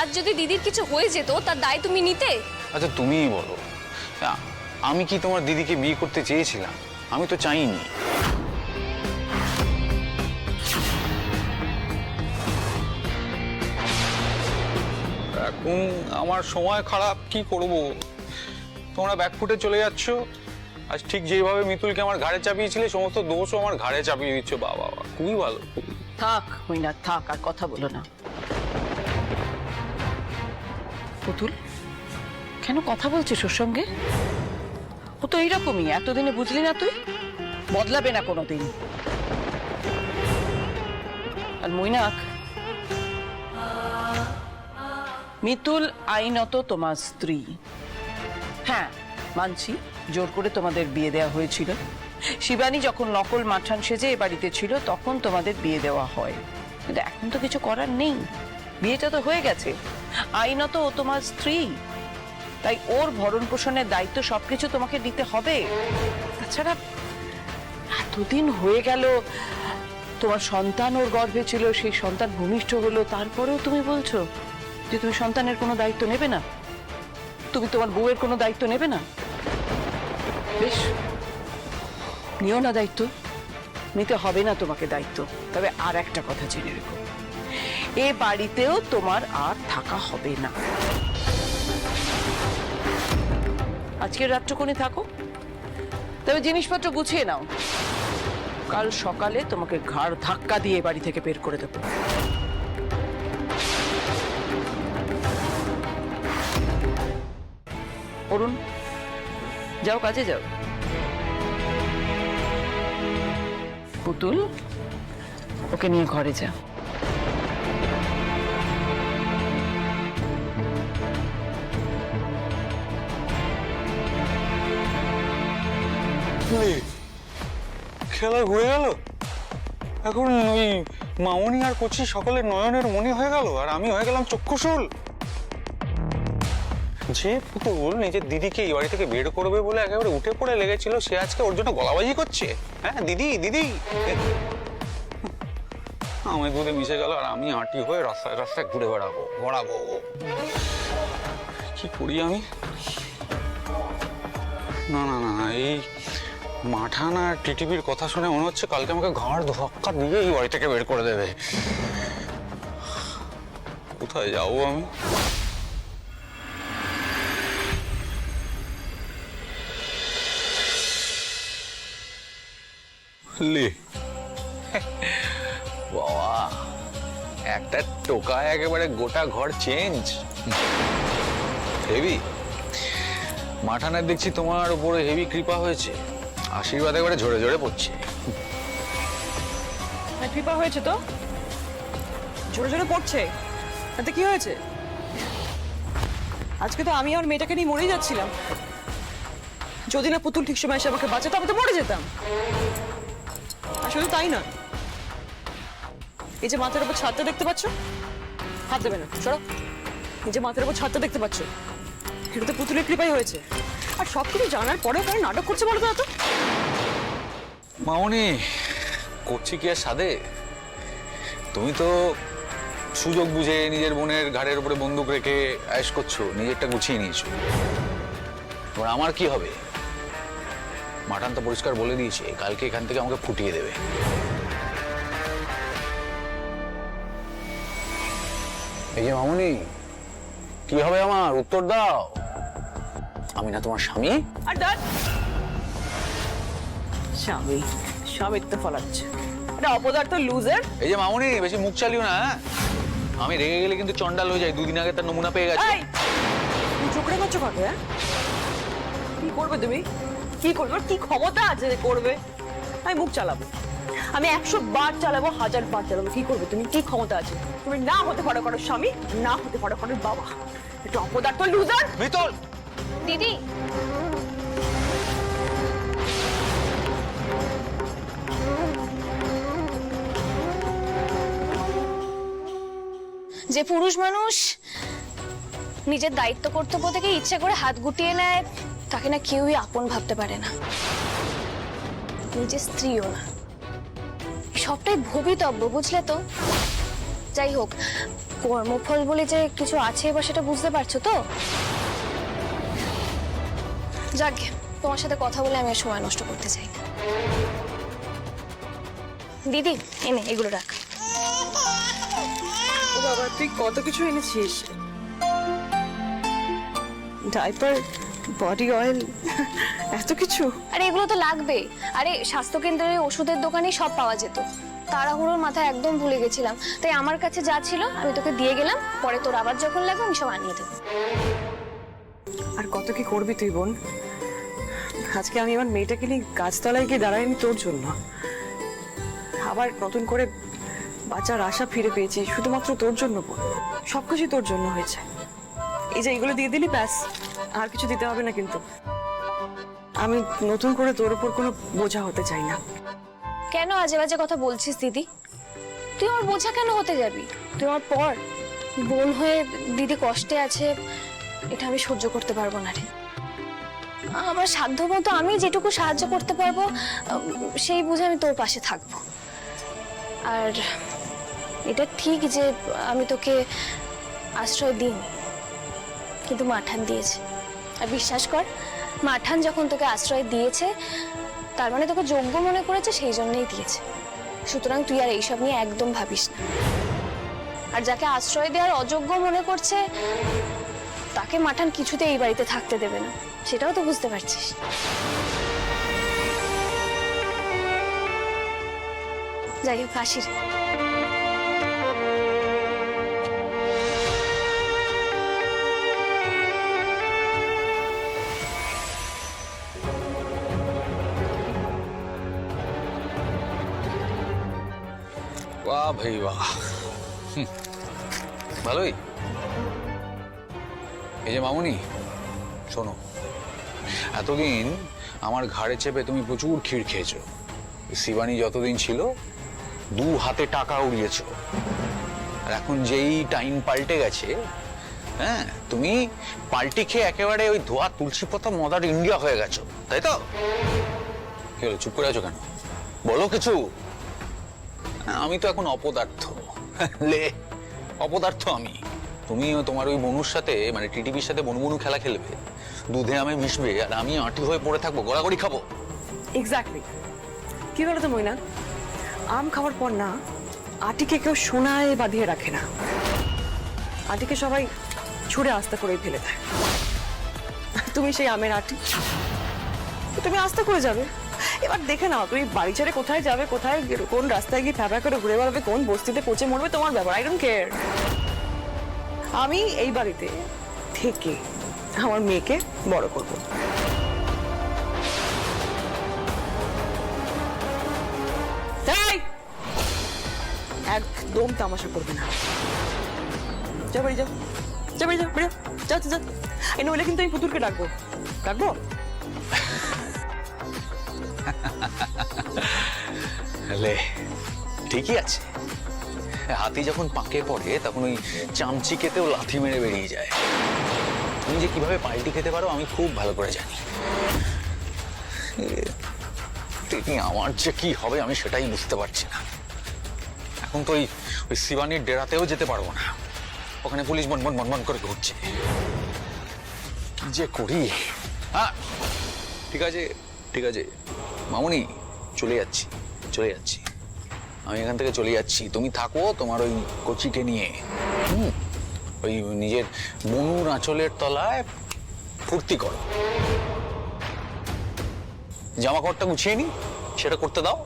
আজ যদি দিদির কিছু হয়ে যেত তার দায় তুমি নিতে? আচ্ছা তুমিই বলো। আমি কি তোমার দিদিকে বিয়ে করতে চেয়েছিলাম? আমি তো চাইনি। এখন আমার সময় খারাপ কি করব? তোমরা ব্যাকফুটে চলে যাচ্ছ। আজ ঠিক যেভাবে মিতুলকে আমার ঘাড়ে চাপিয়েছিলে সমস্ত দোষও আমার ঘাড়ে চাপিয়ে দিচ্ছ বাবা। বাবা খুবই ভালো। থাক হইনা থাক আর কথা বলো না। কেন কথা বলছিস ওর সঙ্গে? ও তো এইরকমই, এতদিনে বুঝলি না তুই? বদলাবে না কোনোদিন। আর মৈনাক, মিতুল আইনত তোমার স্ত্রী। হ্যাঁ মানছি, জোর করে তোমাদের বিয়ে দেওয়া হয়েছিল। শিবানী যখন নকল মাঠান সেজে এ বাড়িতে ছিল, তখন তোমাদের বিয়ে দেওয়া হয়। কিন্তু এখন তো কিছু করার নেই। বিয়েটা তো হয়ে গেছে। আইনত ও তোমার স্ত্রী। তাই ওর ভরণ পোষণের দায়িত্ব সবকিছু তোমাকে দিতে হবে। তাছাড়া এতদিন হয়ে গেল, তোমার সন্তান ওর গর্ভে ছিল, সেই সন্তান ভূমিষ্ঠ হলো, তারপরেও তুমি বলছো যে তুমি সন্তানের কোনো দায়িত্ব নেবে না? তুমি তোমার বউয়ের কোনো দায়িত্ব নেবে না? বেশ, নিও না দায়িত্ব। নিতে হবে না তোমাকে দায়িত্ব। তবে আর একটা কথা জেনে রেখো। এ বাড়িতেও তোমার আর থাকা হবে না। আজকের রাত্রকোণে থাকো তবে জিনিসপত্র গুছিয়ে নাও। কাল সকালে তোমাকে ঘাড় ধাক্কা দিয়ে বাড়ি থেকে বের করে দেবো। অরুণ, যাও কাজে যাও। পুতুল, ওকে নিয়ে ঘরে যা। লে, খেলা হয়ে গেল? এখন ওই মামনি আর কচি সকলের নয়নের মনি হয়ে গেল আর আমি হয়ে গেলাম চক্ষুশুল যে পুতুল নিজের দিদিকে এই বাড়ি থেকে বের করবে বলে একেবারে উঠে পড়ে লেগেছিল সে আজকে ওর জন্য গলাবাজি করছে। হ্যাঁ দিদি দিদি। আমি দুধে মিশে গেল আর আমি আঁটি হয়ে রাস্তায় রাস্তায় ঘুরে বেড়াবো ঘোরাবো কি করি আমি? না না না, এই মাঠান আর টিটিভির কথা শুনে মনে হচ্ছে কালকে আমাকে ঘাড় ধাক্কা দিয়ে এই বাড়ি থেকে বের করে দেবে। কোথায় যাব আমি? লে। বাবা, একটা টোকায় একেবারে গোটা ঘর চেঞ্জ। হেভি। মাঠানের দেখছি তোমার উপরে হেভি কৃপা হয়েছে। আশীর্বাদ একেবারে ঝরে ঝরে পড়ছে। কৃপা হয়েছে তো। জোরে জোরে পড়ছে। তাতে কি হয়েছে? আজকে তো আমি আর মেয়েটাকে নিয়ে মরেই যাচ্ছিলাম। যদি না পুতুল ঠিক সময় এসে আমাকে বাঁচাতো, আমি তো মরে যেতাম। আর শুধু তাই না এই যে মাথার উপর ছাদটা দেখতে পাচ্ছ? হাত দেবে না, সরো। এই যে মাথার উপর ছাদটা দেখতে পাচ্ছ? এটা তো পুতুলের কৃপাই হয়েছে। আর সব কিছু জানার পরেও কেন নাটক করছে বলো তো মামনি, করছি কি আর সাদে তুমি তো সুযোগ বুঝে নিজের বোনের ঘাড়ের উপরে বন্দুক রেখে আয়েস করছ, নিজেরটা গুছিয়ে নিয়েছো। এবার আমার কি হবে? মাঠান তো পরিষ্কার বলে দিয়েছে, কালকে এখান থেকে আমাকে ফুটিয়ে দেবে। এই যে মামনি, কি হবে আমার? উত্তর দাও। আমি না তোমার স্বামী। আর ডান স্বামী স্বামীর তো ফলাচ্ছে। এটা অপদার্থ লুজার এই যে মামুনি বেশি মুখ চালিও না হ্যাঁ? আমি রেগে গেলে কিন্তু চন্ডাল হয়ে যাই দুদিন আগে তার নমুনা পেয়ে গেছে। এই! তুমি চোখড়ে করছ কাকে হ্যাঁ? কি করবে তুমি? কি করবে? ওর কি ক্ষমতা আছে যে করবে? আমি মুখ চালাবো। আমি একশো বার চালাবো হাজার বার চালাবো। কি করবে তুমি? কি ক্ষমতা আছে? তুমি না হতে পারো কারোর স্বামী না হতে পারো কারোর বাবা। এটা অপদার্থ লুজার মিতল! দিদি। যে পুরুষ মানুষ নিজের দায়িত্ব কর্তব্য থেকে ইচ্ছে করে হাত গুটিয়ে নেয়, তাকে না কেউই আপন ভাবতে পারে না। নিজের স্ত্রীও না, সবটাই ভবিতব্য, বুঝলে তো? যাই হোক, কর্মফল বলে যে কিছু আছে এবার সেটা বুঝতে পারছ তো? যাক তোমার সাথে কথা বলে আমি সময় নষ্ট করতে চাই না। দিদি এনে এগুলো রাখ। বাবা তুই কত কিছু এনেছিস? ডাইপার বডি অয়েল এত কিছু? আরে এগুলো তো লাগবেই আরে স্বাস্থ্যকেন্দ্রের ওষুধের দোকানে সব পাওয়া যেত। তাড়াহুড়োর মাথায় একদম ভুলে গেছিলাম। তাই আমার কাছে যা ছিল আমি তোকে দিয়ে গেলাম। পরে তোর আবার যখন লাগবে আমি সব আনিয়ে দেবো। আর কত কি করবি তুই বোন? আজকে আমি আমার মেয়েটাকে নিয়ে গাছতলায় গিয়ে দাঁড়াইনি তোর জন্য। আবার নতুন করে বাচ্চার আশা ফিরে পেয়েছি, শুধুমাত্র তোর জন্য সবকিছু তোর জন্য হয়েছে। এই যে এগুলো দিয়ে দিলি, ব্যাস। আর কিছু দিতে হবে না কিন্তু। আমি নতুন করে তোর উপর কোনো বোঝা হতে চাই না। কেন আজে বাজে কথা বলছিস দিদি? তুই আমার বোঝা কেন হতে যাবি? তুই আমার পর বোন হয়ে দিদি কষ্টে আছে, এটা আমি সহ্য করতে পারব না রে। আমার সাধ্য মতো আমি যেটুকু সাহায্য করতে পারব সেই বুঝে আমি তোর পাশে থাকব। আর এটা ঠিক যে আমি তোকে আশ্রয় দিইনি, কিন্তু মাঠান দিয়েছে। আর বিশ্বাস কর, মাঠান যখন তোকে আশ্রয় দিয়েছে, তার মানে তোকে যোগ্য মনে করেছে, সেই জন্যই দিয়েছে। সুতরাং তুই আর এইসব নিয়ে একদম ভাবিস না। আর যাকে আশ্রয় দেওয়ার অযোগ্য মনে করছে, তাকে মাঠান কিছুতে এই বাড়িতে থাকতে দেবে না। সেটাও তো বুঝতে পারছিস। যাই হোক হাসির বাহ ভাই, বাহ। ভালোই। এই যে মামুনি, শোনো। এতদিন আমার ঘাড়ে চেপে তুমি প্রচুর ক্ষীর খেয়েছো। শিবানী যতদিন ছিল, দু হাতে টাকা উড়িয়েছ। আর এখন যেই টাইম পাল্টে গেছে হ্যাঁ তুমি পাল্টি খেয়ে একেবারে ওই ধোয়া তুলসী পাতা মদার ইন্ডিয়া হয়ে গেছো, তাই তো? কি হলো, চুপ করে আছো কেন? বলো কিছু। আমি তো এখন অপদার্থ। লে, অপদার্থ আমি। তুমিও তোমার ওই বনুর সাথে মানে টিটিভির সাথে বনু বনু খেলা খেলবে। দুধে আমি মিশবে আর আমি আঁটি হয়ে পড়ে থাকব, গড়াগড়ি খাব। এক্স্যাক্টলি কি বলো তো মইনা আম খাওয়ার পর না, আটিকে কেউ সোনায় বাঁধিয়ে রাখে না। আটিকে সবাই ছুঁড়ে আস্তে করে ফেলে দেয়। তুমি সেই আমের আটি, তুমি আস্তে করে যাবে। এবার দেখে নাও, তুমি বাড়ি ছেড়ে কোথায় যাবে, কোথায় কোন রাস্তায় গিয়ে ফ্যাফা করে ঘুরে বেড়াবে, কোন বস্তিতে পচে মরবে, তোমার ব্যাপার আই ডোন্ট কেয়ার আমি এই বাড়িতে থেকে আমার মেয়েকে বড় করব! একদম তামাশা করবে না। যা কিন্তু আমি পুতুলকে ডাকবো। ডাকবো? লে, ঠিকই আছে। হাতি যখন পাকে পড়ে, তখন ওই চামচিকেতেও লাথি মেরে বেরিয়ে যায়। তুমি যে কীভাবে পাল্টি খেতে পারো, আমি খুব ভালো করে জানি। আমার যে কি হবে, আমি সেটাই বুঝতে পারছি না। এখন তো ওই ওই শিবানীর ডেরাতেও যেতে পারব না। ওখানে পুলিশ বন বন বন করে ঘুরছে। কি যে করি? হ্যাঁ ঠিক আছে ঠিক আছে। মামুনি, চলে যাচ্ছি চলে যাচ্ছি। আমি এখান থেকে চলে যাচ্ছি। তুমি থাকো তোমার ওই কচিকে নিয়ে। হুম। ওই নিজের বনুর আঁচলের তলায় ফুর্তি করো। জামা কাপড়টা গুছিয়ে নি সেটা করতে দাও।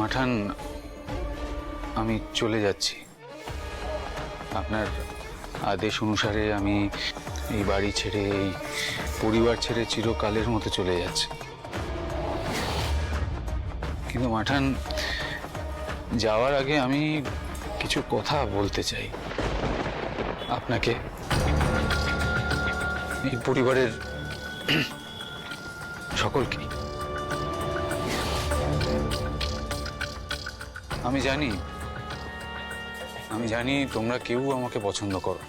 মাঠান, আমি চলে যাচ্ছি। আপনার আদেশ অনুসারে আমি এই বাড়ি ছেড়ে, এই পরিবার ছেড়ে চিরকালের মতো চলে যাচ্ছি। কিন্তু মাঠান, যাওয়ার আগে আমি কিছু কথা বলতে চাই। আপনাকে এই পরিবারের সকলকে। আমি জানি আমি জানি তোমরা কেউ আমাকে পছন্দ করো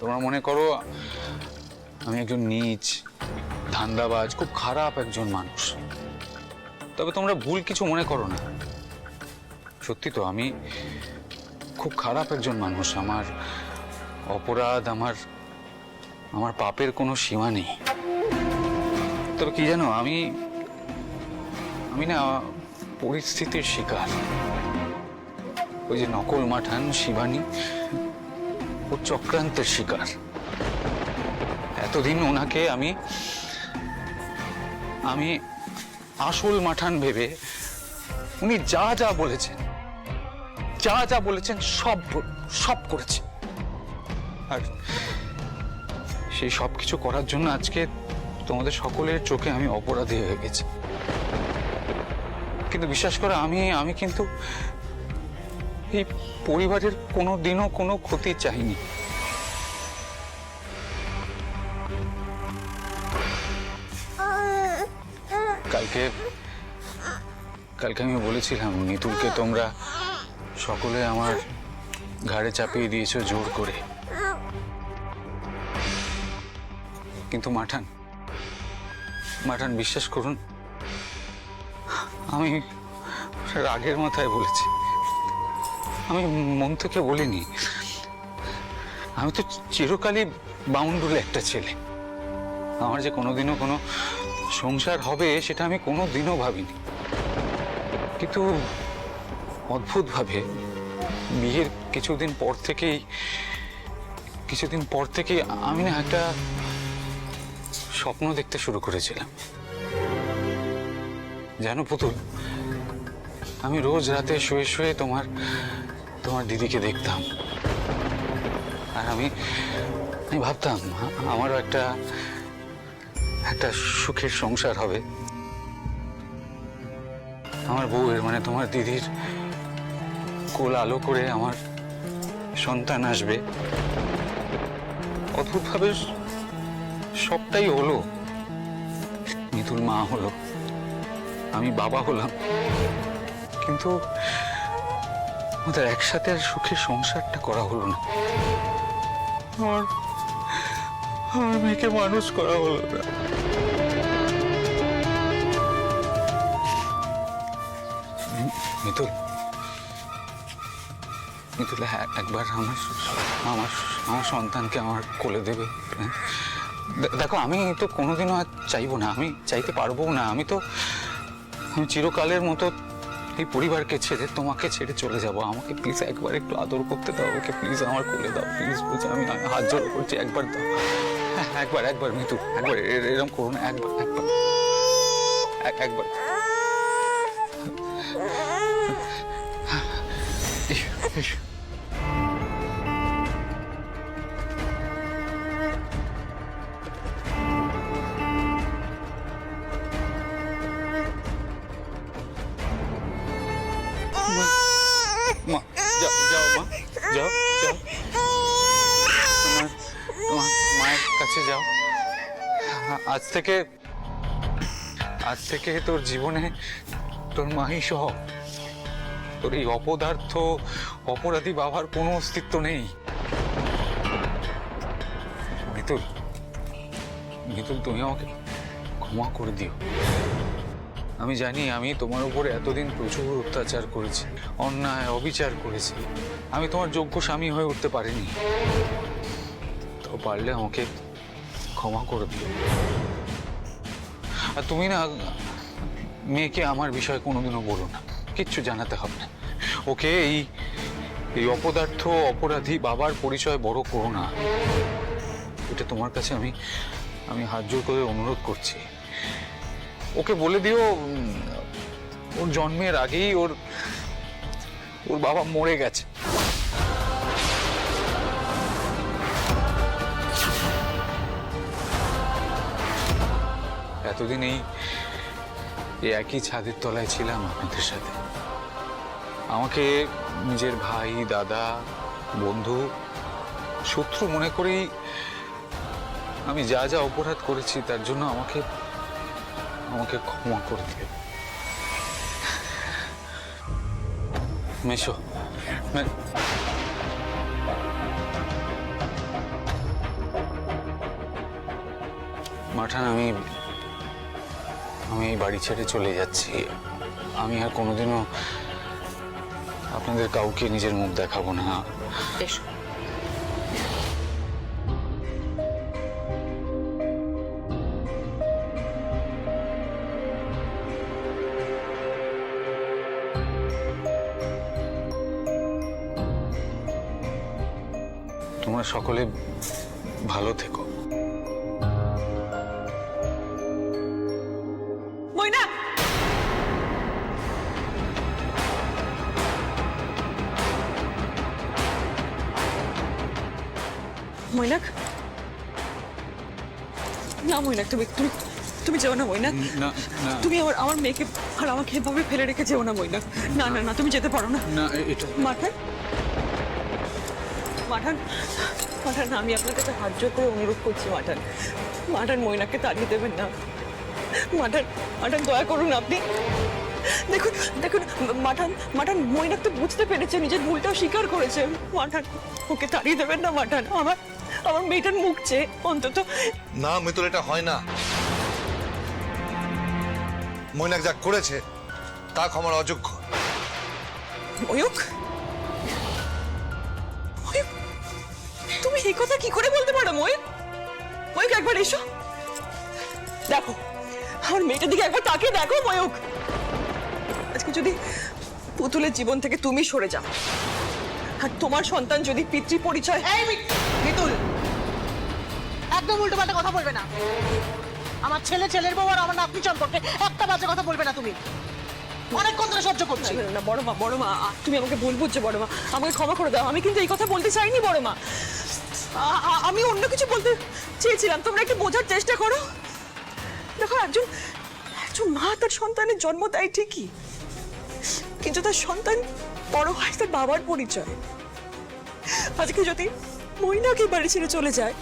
তোমরা মনে করো আমি একজন নীচ, ধান্দাবাজ, খুব খারাপ একজন মানুষ। তবে তোমরা ভুল কিছু মনে করো না। সত্যি তো, আমি খুব খারাপ একজন মানুষ। আমার অপরাধ, আমার আমার পাপের কোনো সীমা নেই। তবে কি জানো, আমি আমি না পরিস্থিতির শিকার। ওই যে নকল মাঠান শিবানী, ও চক্রান্তের শিকার। এতদিন ওনাকে আমি আমি আসল মাঠান ভেবে উনি যা যা বলেছেন, যা যা বলেছেন সব সব করেছে। আর সেই সব কিছু করার জন্য আজকে তোমাদের সকলের চোখে আমি অপরাধী হয়ে গেছি। কিন্তু বিশ্বাস করো আমি আমি কিন্তু এই পরিবারের কোনো দিনও কোনো ক্ষতি চাইনি। কালকে কালকে আমি বলেছিলাম, নিতুলকে তোমরা সকলে আমার ঘাড়ে চাপিয়ে দিয়েছ জোর করে। কিন্তু মাঠান মাঠান, বিশ্বাস করুন আমি রাগের মাথায় বলেছি। আমি মন থেকে বলিনি। আমি তো চিরকালই বাউন্ডুলে একটা ছেলে। আমার যে কোনোদিনও কোনো সংসার হবে সেটা আমি কোনো দিনও ভাবিনি। কিন্তু অদ্ভুতভাবে বিয়ের কিছুদিন পর থেকেই, কিছুদিন পর থেকেই আমি না একটা স্বপ্ন দেখতে শুরু করেছিলাম। জানো পুতুল, আমি রোজ রাতে শুয়ে শুয়ে তোমার তোমার দিদিকে দেখতাম। আর আমি আমি ভাবতাম, আমারও একটা একটা সুখের সংসার হবে। আমার বউয়ের মানে তোমার দিদির কোল আলো করে আমার সন্তান আসবে। অদ্ভুতভাবে সবটাই হলো। মিতুল মা হলো। আমি বাবা হলাম। কিন্তু আমাদের একসাথে আর সুখের সংসারটা করা হলো না। আমার আমার মেয়েকে মানুষ করা হলো না। মিতুল। মিতুল হ্যাঁ একবার আমার আমার আমার সন্তানকে আমার কোলে দেবে হ্যাঁ? দেখো, আমি তো কোনোদিনও আর চাইব না। আমি চাইতে পারব না। আমি তো আমি চিরকালের মতো এই পরিবারকে ছেড়ে তোমাকে ছেড়ে চলে যাব। আমাকে প্লিজ একবার একটু আদর করতে দাও ওকে প্লিজ আমার কোলে দাও প্লিজ বুঝে আমি হাত জোর করছি, একবার দাও। একবার একবার মিতু, একবার এরকম করো না, একবার একবার। এক- একবার। আজ থেকে আজ থেকে তোর জীবনে তোর মাহি সহ তোর এই অপদার্থ, অপরাধী বাবার কোনো অস্তিত্ব নেই। মিতুল মিতুল, তুমি আমাকে ক্ষমা করে দিও। আমি জানি আমি তোমার উপরে এতদিন প্রচুর অত্যাচার করেছি, অন্যায়, অবিচার করেছি। আমি তোমার যোগ্য স্বামী হয়ে উঠতে পারিনি। তো পারলে আমাকে ক্ষমা করে দিও। আর তুমি না, মেয়েকে আমার বিষয়ে কোনোদিনও বলো না। কিচ্ছু জানাতে হবে না। ওকে এই এই অপদার্থ, অপরাধী বাবার পরিচয় বড় করো না। এটা তোমার কাছে আমি আমি হাত জোর করে অনুরোধ করছি। ওকে বলে দিও ওর জন্মের আগেই ওর ওর বাবা মরে গেছে। এতদিন এই একই ছাদের তলায় ছিলাম আপনাদের সাথে। আমাকে নিজের ভাই, দাদা, বন্ধু, শত্রু মনে করেই আমি যা যা অপরাধ করেছি তার জন্য আমাকে আমাকে ক্ষমা করে দিও মেশো মাঠান, আমি আমি এই বাড়ি ছেড়ে চলে যাচ্ছি। আমি আর কোনোদিনও আপনাদের কাউকে নিজের মুখ দেখাবো না। এসো। তোমরা সকলে ভালো থেকো। মৈনাক? না মৈনাক তুমি তুমি তুমি যেও না মৈনাক। না না। তুমি আমার আমার মেয়েকে আর আমাকে এভাবে ফেলে রেখে যেও না মৈনাক। না না না তুমি যেতে পারো না। না এটা মাঠান? মাঠান? মাঠান আমি আপনার কাছে হাত জোর করে অনুরোধ করছি মাঠান। মাঠান ময়নাকে তাড়িয়ে দেবেন না। মাঠান মাঠান দয়া করুন আপনি। দেখুন দেখুন মাঠান মাঠান ময়নাক তো বুঝতে পেরেছে নিজের ভুলটাও স্বীকার করেছে। মাঠান ওকে তাড়িয়ে দেবেন না মাঠান আমার আমার মেয়েটার মুখ চেয়ে অন্তত না মিতুল এটা হয় না। মৈনাক যা করেছে তা ক্ষমার অযোগ্য। ময়ূক তুমি এই কথা কি করে বলতে পারো ময়ূক ময়ূক একবার এসো। দেখো আমার মেয়েটার দিকে একবার তাকিয়ে দেখো ময়ূক আজকে যদি পুতুলের জীবন থেকে তুমি সরে যাও আর তোমার সন্তান যদি পিতৃ পরিচয় মিতুল! একদম উল্টো পাল্টা কথা বলবে না। আমার ছেলে ছেলের বউ আর আমার নাতনি সম্পর্কে একটা বাজে কথা বলবে না তুমি। অনেকক্ষণ সহ্য না, মা বড় মা তুমি আমাকে ভুল মা আমাকে ক্ষমা করে দাও। আমি কিন্তু এই কথা বলতে চাইনি বড় মা আমি অন্য কিছু বলতে চেয়েছিলাম। তোমরা একটু বোঝার চেষ্টা করো। দেখো একজন একজন মা তার সন্তানের জন্ম দেয় ঠিকই। কিন্তু তার সন্তান বড় হয় তার বাবার পরিচয়। আজকে যদি মহিনাকে বাড়ি ছেড়ে চলে যায়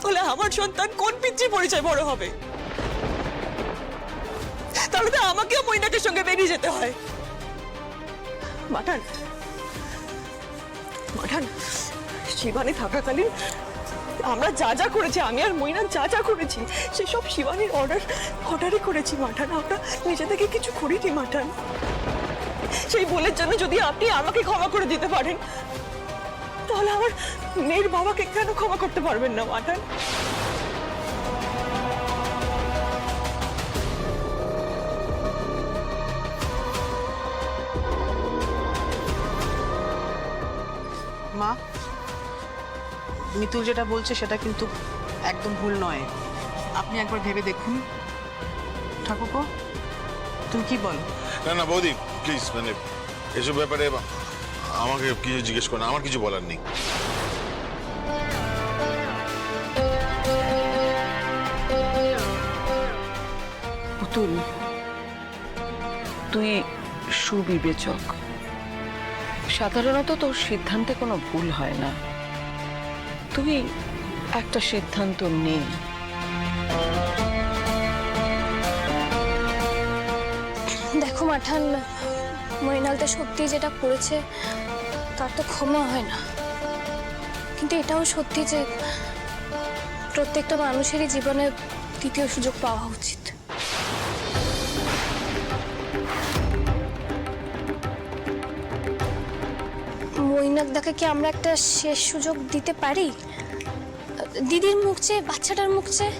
তাহলে আমার সন্তান কোন পিতৃ পরিচয় বড় হবে? তাহলে তো আমাকেও মৈনাকের সঙ্গে বেরিয়ে যেতে হয়। মাঠান মাঠান, শিবানী থাকাকালীন আমরা যা যা করেছি, আমি আর মৈনা যা যা করেছি, সেসব শিবানীর অর্ডার অর্ডারই করেছি মাঠান। আমরা নিজে থেকে কিছু করিনি মাঠান। সেই ভুলের জন্য যদি আপনি আমাকে ক্ষমা করে দিতে পারেন তাহলে আমার মেয়ের বাবাকে কেন ক্ষমা করতে পারবেন না মাঠান মা মিতুল যেটা বলছে সেটা কিন্তু একদম ভুল নয়। আপনি একবার ভেবে দেখুন। ঠাকুরপো তুমি কি বল? না না বৌদি প্লিজ মানে এসব ব্যাপারে আমাকে কিছু জিজ্ঞেস করুন? আমার কিছু বলার নেই। তুই সুবিবেচক। সাধারণত তোর সিদ্ধান্তে কোনো ভুল হয় না। তুই একটা সিদ্ধান্ত নেই মাঠান মৃণাল সত্যি যেটা করেছে, তার তো ক্ষমা হয় না। কিন্তু এটাও সত্যি যে প্রত্যেকটা মানুষেরই জীবনে দ্বিতীয় সুযোগ পাওয়া উচিত। মৈনাকদাকে কি আমরা একটা শেষ সুযোগ দিতে পারি? দিদির মুখ চেয়ে, বাচ্চাটার মুখ চেয়ে?